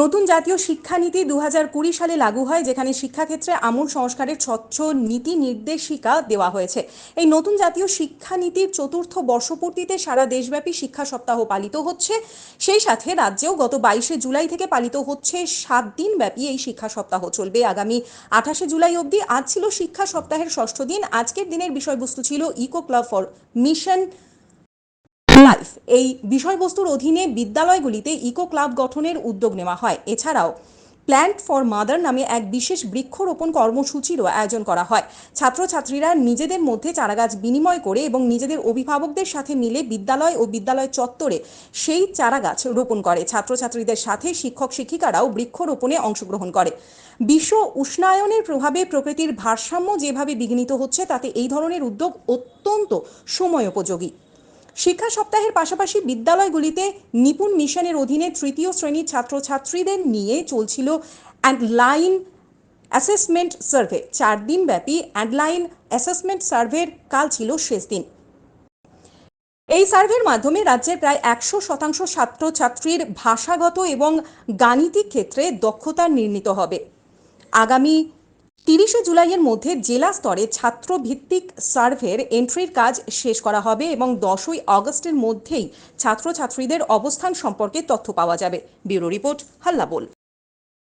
নতুন জাতীয় শিক্ষানীতি দু হাজার কুড়ি সালে লাগু হয়, যেখানে শিক্ষাক্ষেত্রে আমূল সংস্কারের স্বচ্ছ নীতি নির্দেশিকা দেওয়া হয়েছে। এই নতুন জাতীয় শিক্ষানীতির চতুর্থ বর্ষপূর্তিতে সারা দেশব্যাপী শিক্ষা সপ্তাহ পালিত হচ্ছে। সেই সাথে রাজ্যেও গত বাইশে জুলাই থেকে পালিত হচ্ছে সাত দিন ব্যাপী এই শিক্ষা সপ্তাহ চলবে। আগামী আঠাশে জুলাই অবধি আজ ছিল শিক্ষা সপ্তাহের ষষ্ঠ দিন। আজকের দিনের বিষয়বস্তু ছিল eco club for mission. Life এই বিষয়বস্তুর অধীনে বিদ্যালয়গুলিতে ইকো ক্লাব গঠনের উদ্যোগ নেওয়া হয়। এছাড়াও প্ল্যান্ট ফর মাদার নামে এক বিশেষ বৃক্ষরোপণ কর্মসূচিরও আয়োজন করা হয়। ছাত্রছাত্রীরা নিজেদের মধ্যে চারাগাছ বিনিময় করে এবং নিজেদের অভিভাবকদের সাথে মিলে বিদ্যালয় ও বিদ্যালয় চত্বরে সেই চারাগাছ রোপণ করে। ছাত্রছাত্রীদের সাথে শিক্ষক শিক্ষিকারাও বৃক্ষরোপণে অংশগ্রহণ করে। বিশ্ব উষ্ণায়নের প্রভাবে প্রকৃতির ভারসাম্য যেভাবে বিঘ্নিত হচ্ছে, তাতে এই ধরনের উদ্যোগ অত্যন্ত সময়োপযোগী। শিক্ষা সপ্তাহের পাশাপাশি বিদ্যালয়গুলিতে নিপুণ মিশনের অধীনে তৃতীয় শ্রেণির ছাত্রছাত্রীদের নিয়ে চলছিল অ্যান্ডলাইন অ্যাসেসমেন্ট সার্ভে। চার দিন ব্যাপী অ্যান্ডলাইন অ্যাসেসমেন্ট সার্ভের কাল ছিল শেষ দিন। এই সার্ভের মাধ্যমে রাজ্যের প্রায় একশো শতাংশ ছাত্রছাত্রীর ভাষাগত এবং গাণিতিক ক্ষেত্রে দক্ষতা নির্ণীত হবে। আগামী তিরিশে জুলাইয়ের মধ্যে জেলা স্তরে ছাত্রভিত্তিক সার্ভের এন্ট্রির কাজ শেষ করা হবে এবং দশই অগস্টের মধ্যেই ছাত্রছাত্রীদের অবস্থান সম্পর্কে তথ্য পাওয়া যাবে। ব্যুরো রিপোর্ট হাল্লা বল